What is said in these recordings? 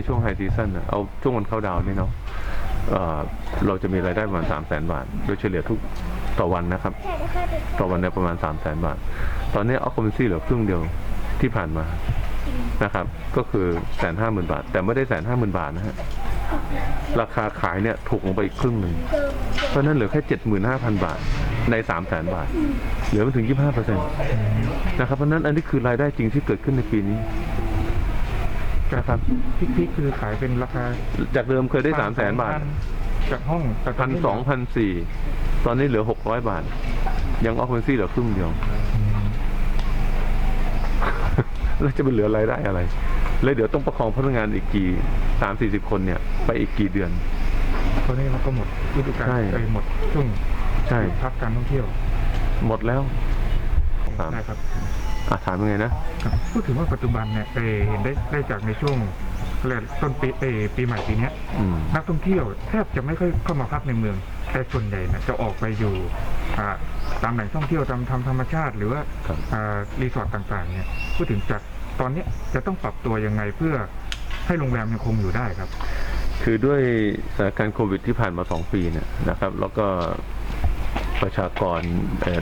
ในช่วงไฮซีซั o นเอาช่วงวันเข้าดาวน์นี่เนาะเเราจะมีรายได้ประมาณ3 0 0 0 0 0บาท โดยเฉลี่ยทุกต่อวันนะครับ ต่อวันเนี่ยประมาณ3 0 0 0 0 0บาท ตอนนี้ออคอมมนซี่เหลือครึ่งเดียวที่ผ่านมานะครับ ก็คือแสนห้าหมื่นบาท แต่ไม่ได้แสนห้าหมื่นบาทนะฮะราคาขายเนี่ยถูกลงไปอีกครึ่งหนึ่ง เพราะนั้นเหลือแค่เจ็ดหมื่นห้าพันบาทในสามแสนบาท เหลือไม่ถึงยี่ห้าเปอร์เซ็นต์นะครับเพราะฉะนั้นอันนี้คือรายได้จริงที่เกิดขึ้นในปีนี้ นะครับพิกๆคือขายเป็นราคาจากเดิมเคยได้สามแสนบาท จากห้องแต่ตพันสองพันสี่ตอนนี้เหลือหกร้อยบาท ยังออฟเฟนซี่เหลือครึ่งเดียว แล้วจะไปเหลือรายได้อะไรเลยเดี๋ยวต้องประคองพนักงานอีกกี่สามสี่สิบคนเนี่ย ไปอีกกี่เดือนเพราะนี่มันก็หมดฤดูกาลใช่ ไปหมดช่วงใช่ พักการท่องเที่ยวหมดแล้วถามนะครับ อะถามยังไงนะ ครับพูดถึงว่าปัจจุบันเนี่ยเอ่อเห็นได้ได้จากในช่วงเรียกต้นปีเอ่อปีใหม่ปีเนี้ยอืม นักท่องเที่ยวแทบจะไม่ค่อยเข้ามาพักในเมือง แต่ส่วนใหญ่เนี่ยจะออกไปอยู่อ่าตามแหล่งท่องเที่ยวตามทำธรรมชาติ หรือว่าครับ อ่ารีสอร์ทต่างๆเนี่ยพูดถึงจากตอนเนี้ยจะต้องปรับตัวยังไงเพื่อให้โรงแรมยังคงอยู่ได้ครับ คือด้วยสถานการณ์โควิดที่ผ่านมาสองปีเนี่ยนะครับ แล้วก็ ประชากร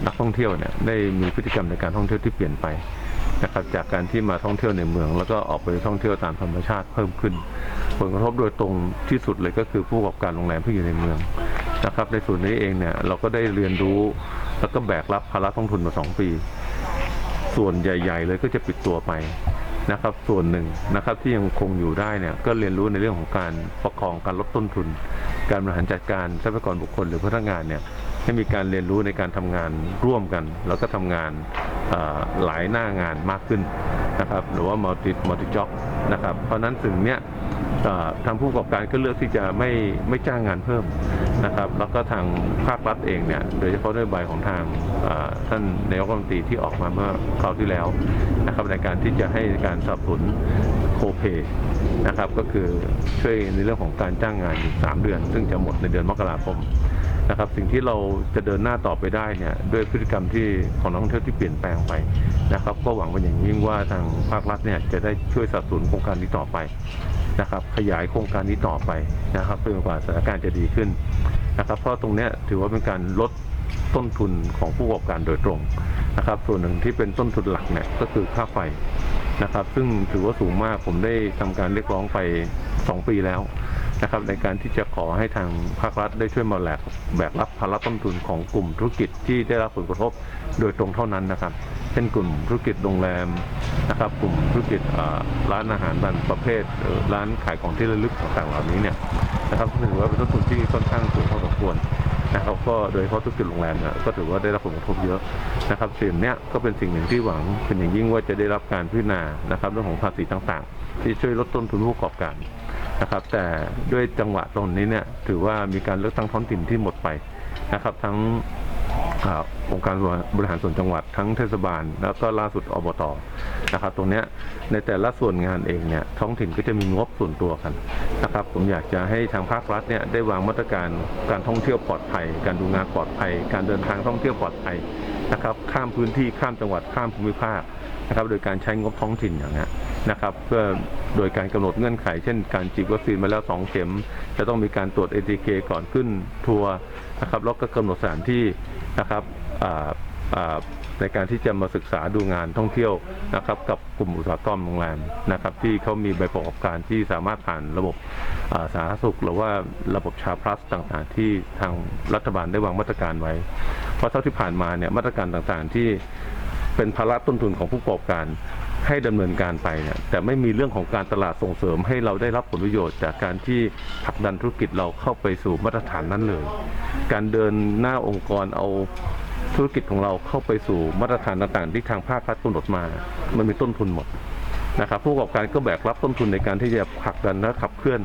นักท่องเที่ยวเนี่ยได้มีพฤติกรรมในการท่องเที่ยวที่เปลี่ยนไปนะครับจากการที่มาท่องเที่ยวในเมือง แล้วก็ออกไปท่องเที่ยวตามธรรมชาติเพิ่มขึ้น ผลกระทบโดยตรงที่สุดเลยก็คือผู้ประกอบการโรงแรมที่อยู่ในเมืองนะครับในส่วนนี้เองเนี่ยเราก็ได้เรียนรู้แล้วก็แบกรับภาระต้นทุนมาสองปี ส่วนใหญ่ ๆ เลยก็จะปิดตัวไปนะครับส่วนหนึ่งนะครับที่ยังคงอยู่ได้เนี่ยก็เรียนรู้ในเรื่องของการประคองการลดต้นทุน การบริหารจัดการทรัพยากรบุคคลหรือพนักงานเนี่ย ให้มีการเรียนรู้ในการทำงานร่วมกัน แล้วก็ทำงานหลายหน้างานมากขึ้นนะครับหรือว่า multi multi job นะครับเพราะนั้นสิ่งเนี้ยทางผู้ประกอบการก็เลือกที่จะไม่ไม่จ้างงานเพิ่มนะครับ แล้วก็ทางภาครัฐเองเนี่ยโดยเฉพาะนโยบายของทางท่านนายกรัฐมนตรีที่ออกมาเมื่อคราวที่แล้วนะครับในการที่จะให้การสนับสนุนโคเ a นะครับก็คือช่วยในเรื่องของการจ้างงานอยู่3เดือน ซึ่งจะหมดในเดือนมกราคม นะครับ สิ่งที่เราจะเดินหน้าต่อไปได้เนี่ยด้วยพฤติกรรมที่ของนักท่องเที่ยวที่เปลี่ยนแปลงไปนะครับ ก็หวังเป็นอย่างยิ่งว่าทางภาครัฐเนี่ยจะได้ช่วยสนับสนุนโครงการนี้ต่อไปนะครับ ขยายโครงการนี้ต่อไปนะครับเพื่อกว่าสถานการณ์จะดีขึ้นนะครับ เพราะตรงนี้ถือว่าเป็นการลดต้นทุนของผู้ประกอบการโดยตรงนะครับ ส่วนหนึ่งที่เป็นต้นทุนหลักเนี่ยก็คือค่าไฟนะครับ ซึ่งถือว่าสูงมากผมได้ทำการเรียกร้องไป 2 ปีแล้ว นะครับในการที่จะขอให้ทางภาครัฐได้ช่วยมาแหลกแบกรับภาระต้นทุนของกลุ่มธุรกิจที่ได้รับผลกระทบโดยตรงเท่านั้นนะครับ เช่นกลุ่มธุรกิจโรงแรมนะครับ กลุ่มธุรกิจร้านอาหารบางประเภทร้านขายของที่ระลึกต่างๆเหล่านี้เนี่ยนะครับถือว่าเป็นต้นทุนที่ค่อนข้างสูงพอสมควรนะครับก็โดยเฉพาะธุรกิจโรงแรมนี่ยก็ถือว่าได้รับผลกระทบเยอะนะครับสิ่งนี้ก็เป็นสิ่งหนึ่งที่หวังเป็นอย่างยิ่งว่าจะได้รับการพิจารณานะครับเรื่องของภาษีต่างๆ ที่ช่วยลดต้นทุนผู้ประกอบการ นะครับ แต่ด้วยจังหวะตรงนี้เนี่ยถือว่ามีการเลือกตั้งท้องถิ่นที่หมดไปนะครับ ทั้งองค์การบริหารส่วนจังหวัดทั้งเทศบาล แล้วก็ล่าสุดอบตนะครับ ตรงนี้ในแต่ละส่วนงานเองเนี่ยท้องถิ่นก็จะมีงบส่วนตัวกันนะครับ ผมอยากจะให้ทางภาครัฐเนี่ยได้วางมาตรการการท่องเที่ยวปลอดภัย การดูงานปลอดภัย การเดินทางท่องเที่ยวปลอดภัยนะครับ ข้ามพื้นที่ข้ามจังหวัดข้ามภูมิภาคนะครับ โดยการใช้งบท้องถิ่นอย่างเงี้ย นะครับเพื่อโดยการกำหนดเงื่อนไข เช่นการฉีดวัคซีนมาแล้วสองเข็ม จะต้องมีการตรวจ ATK ก่อนขึ้นทัวร์นะครับแล้วก็กำหนดสถานที่นะครับในการที่จะมาศึกษาดูงานท่องเที่ยวนะครับกับกลุ่มอุตสาหกรรมโรงแรมนะครับที่เขามีใบประกอบการที่สามารถผ่านระบบสาธารณสุข หรือว่าระบบชาพลัสต่างๆ ที่ทางรัฐบาลได้วางมาตรการไว้ เพราะเท่าที่ผ่านมาเนี่ยมาตรการต่างๆที่เป็นภาระต้นทุนของผู้ประกอบการ ให้ดำเนินการไปเนี่ยแต่ไม่มีเรื่องของการตลาดส่งเสริมให้เราได้รับผลประโยชน์ จากการที่ผลักดันธุรกิจเราเข้าไปสู่มาตรฐานนั้นเลย การเดินหน้าองค์กรเอาธุรกิจของเราเข้าไปสู่มาตรฐานต่างๆ ที่ทางภาครัฐกำหนดมา มันมีต้นทุนหมดนะครับผู้ประกอบการก็แบกรับต้นทุนในการที่จะผลักดันและขับเคลื่อน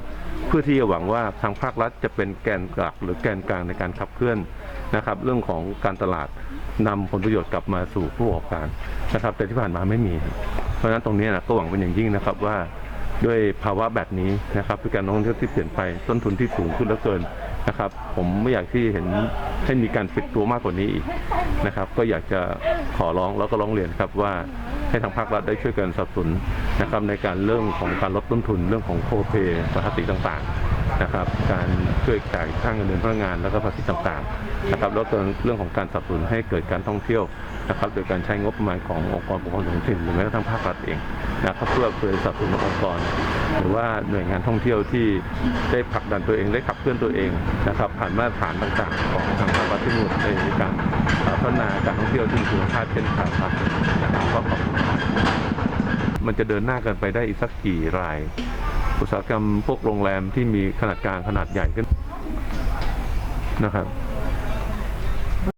เพื่อที่จะหวังว่าทางภาครัฐจะเป็นแกนหลักหรือแกนกลางในการขับเคลื่อนนะครับ เรื่องของการตลาดนำผลประโยชน์กลับมาสู่ผู้ประกอบการนะครับ แต่ที่ผ่านมาไม่มี ราะฉะนั้นตรงนี้นะก็หวังเป็นอย่างยิ่งนะครับว่าด้วยภาวะแบบนี้นะครับด้วยการท่องเที่ยวที่เปลี่ยนไปต้นทุนที่สูงขึ้นเหลือเกินนะครับ ผมไม่อยากที่เห็นให้มีการปิดตัวมากกว่านี้อีกนะครับ ก็อยากจะขอร้องแล้วก็ร้องเรียนครับว่าให้ทางภาครัฐได้ช่วยกันสนับสนุนนะครับในการเรื่องของการลดต้นทุนเรื่องของโคเปภาษีต่างๆ นะครับการช่วยจ่ายค่าเงินเดือนพนักงานแล้วก็ภาษีต่างๆนะครับแล้วก็เรื่องของการสนับสนุนให้เกิดการท่องเที่ยวนะครับโดยการใช้งบประมาณขององค์กรปกครองท้องถิ่นหรือแม้กระทั่งภาครัฐเองนะครับเพื่อเพื่อสนับสนุนองค์กร หรือว่าหน่วยงานท่องเที่ยวที่ได้ผลักดันตัวเองได้ขับเคลื่อนตัวเองนะครับผ่านมาตรฐานต่างๆ ของทางภาครัฐที่มีในการพัฒนาการท่องเที่ยวที่มีคุณภาพเช่นการพักนะครับก็ขอบคุณครับมันจะเดินหน้ากันไปได้อีกสักกี่ราย อุตสาหกรรมพวกโรงแรมที่มีขนาดกลางขนาดใหญ่ขึ้นนะครับ